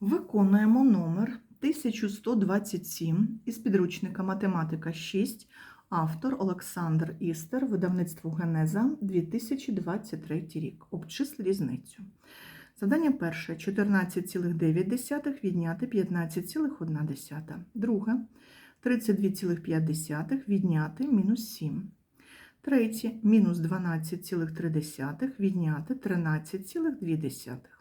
Виконуємо номер 1127 із підручника Математика 6, автор Олександр Істер, видавництво Генеза 2023 рік. Обчисли різницю. Завдання перше 14,9 відняти 15,1. Друге 32,5 відняти мінус 7. Третє мінус 12,3 відняти 13,2.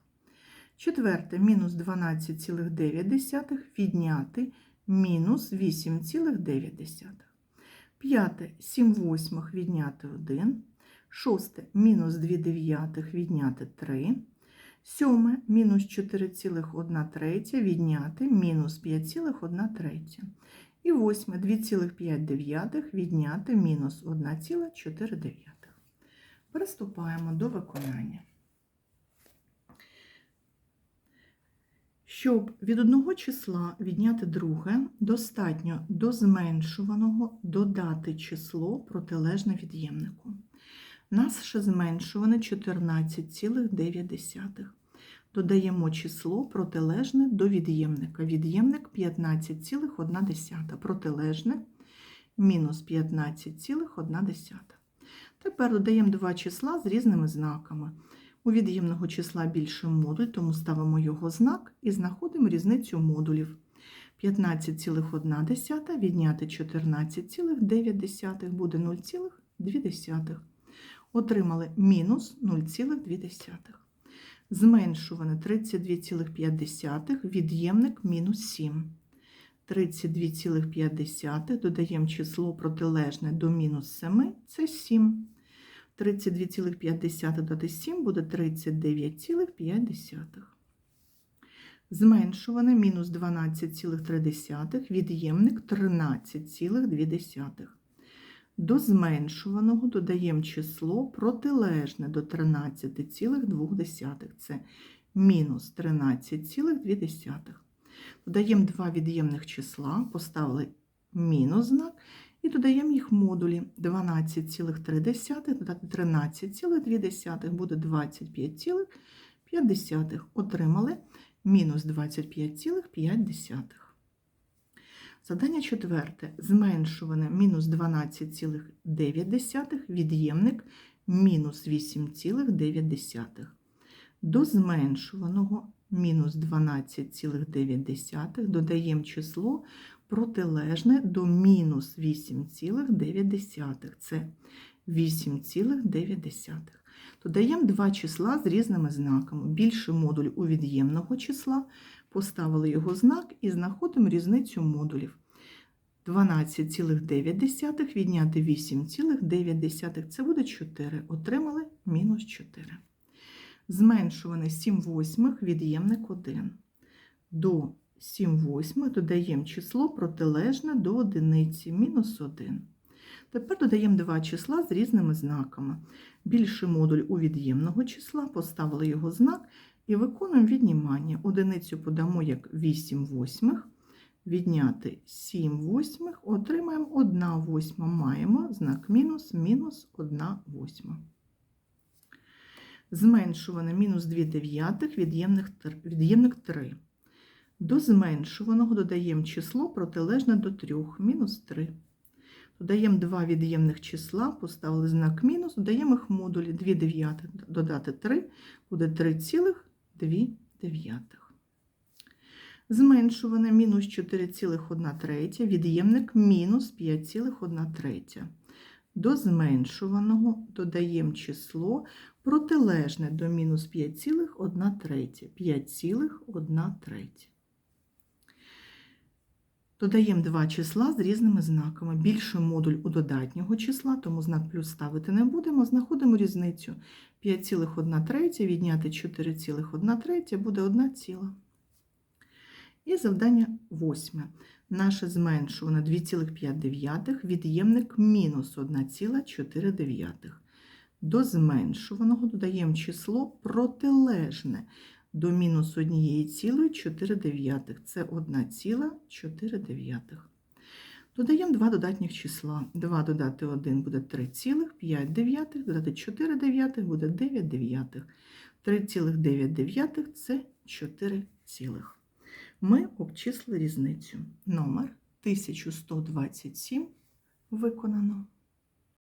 Четверте, мінус 12,9 відняти мінус 8,9. П'яте, 7 восьмих відняти 1. Шосте, мінус 2 дев'ятих відняти 3. Сьоме, мінус 4,1 третя відняти мінус 5,1 третя. І восьме, 2,5 дев'ятих відняти мінус 1,4. Приступаємо до виконання. Щоб від одного числа відняти друге, достатньо до зменшуваного додати число протилежне від'ємнику. Наше зменшуване 14,9. Додаємо число протилежне до від'ємника. Від'ємник 15,1. Протилежне мінус 15,1. Тепер додаємо два числа з різними знаками. У від'ємного числа більше модуль, тому ставимо його знак і знаходимо різницю модулів. 15,1 відняти 14,9 буде 0,2. Отримали мінус 0,2. Зменшуване 32,5, від'ємник мінус 7. 32,5 додаємо число протилежне до мінус 7 це 7. 32,5 додати 7 буде 39,5. Зменшуване мінус 12,3, від'ємник 13,2. До зменшуваного додаємо число протилежне до 13,2. Це мінус 13,2. Додаємо два від'ємних числа, поставили мінус знак. І додаємо їх модулі 12,3 додати 13,2 буде 25,5. Отримали мінус 25,5. Задання четверте. Зменшуване мінус 12,9, від'ємник мінус 8,9. До зменшуваного мінус 12,9 додаємо число протилежне до мінус 8,9. Це 8,9. Додаємо два числа з різними знаками. Більший модуль у від'ємного числа, поставили його знак і знаходимо різницю модулів. 12,9 відняти 8,9 це буде 4. Отримали мінус 4. Зменшуване 7 восьмих від'ємник 1. До 7 восьмих додаємо число протилежне до одиниці, мінус 1. Тепер додаємо два числа з різними знаками. Більший модуль у від'ємного числа, поставили його знак і виконуємо віднімання. Одиницю подамо як 8 восьмих, відняти 7 восьмих, отримаємо 1 восьма. Маємо знак мінус, мінус 1 восьма. Зменшуване мінус 2 дев'ятих, від'ємник 3. До зменшуваного додаємо число протилежне до 3, мінус 3. Додаємо два від'ємних числа, поставили знак мінус, додаємо їх модулі 2 дев'ятих додати 3, буде 3,2. Зменшуване мінус 4,1 третя, від'ємник мінус 5,1 третя. До зменшуваного додаємо число протилежне до мінус 5,1 третя, 5,1 третя. Додаємо два числа з різними знаками. Більший модуль у додатнього числа, тому знак плюс ставити не будемо. Знаходимо різницю 5,1 третя відняти 4,1 третя буде 1 ціла. І завдання восьме. Наше зменшуване 2,5 від'ємник мінус 1,4. До зменшуваного додаємо число протилежне до мінус 1,4. Це 1,4. Додаємо два додатніх числа. 2 додати 1 буде 3,5 дев'ятих, додати 4 дев'ятих буде 9 дев'ятих. 3,9 це 4 цілих. Ми обчислили різницю. Номер 1127 виконано.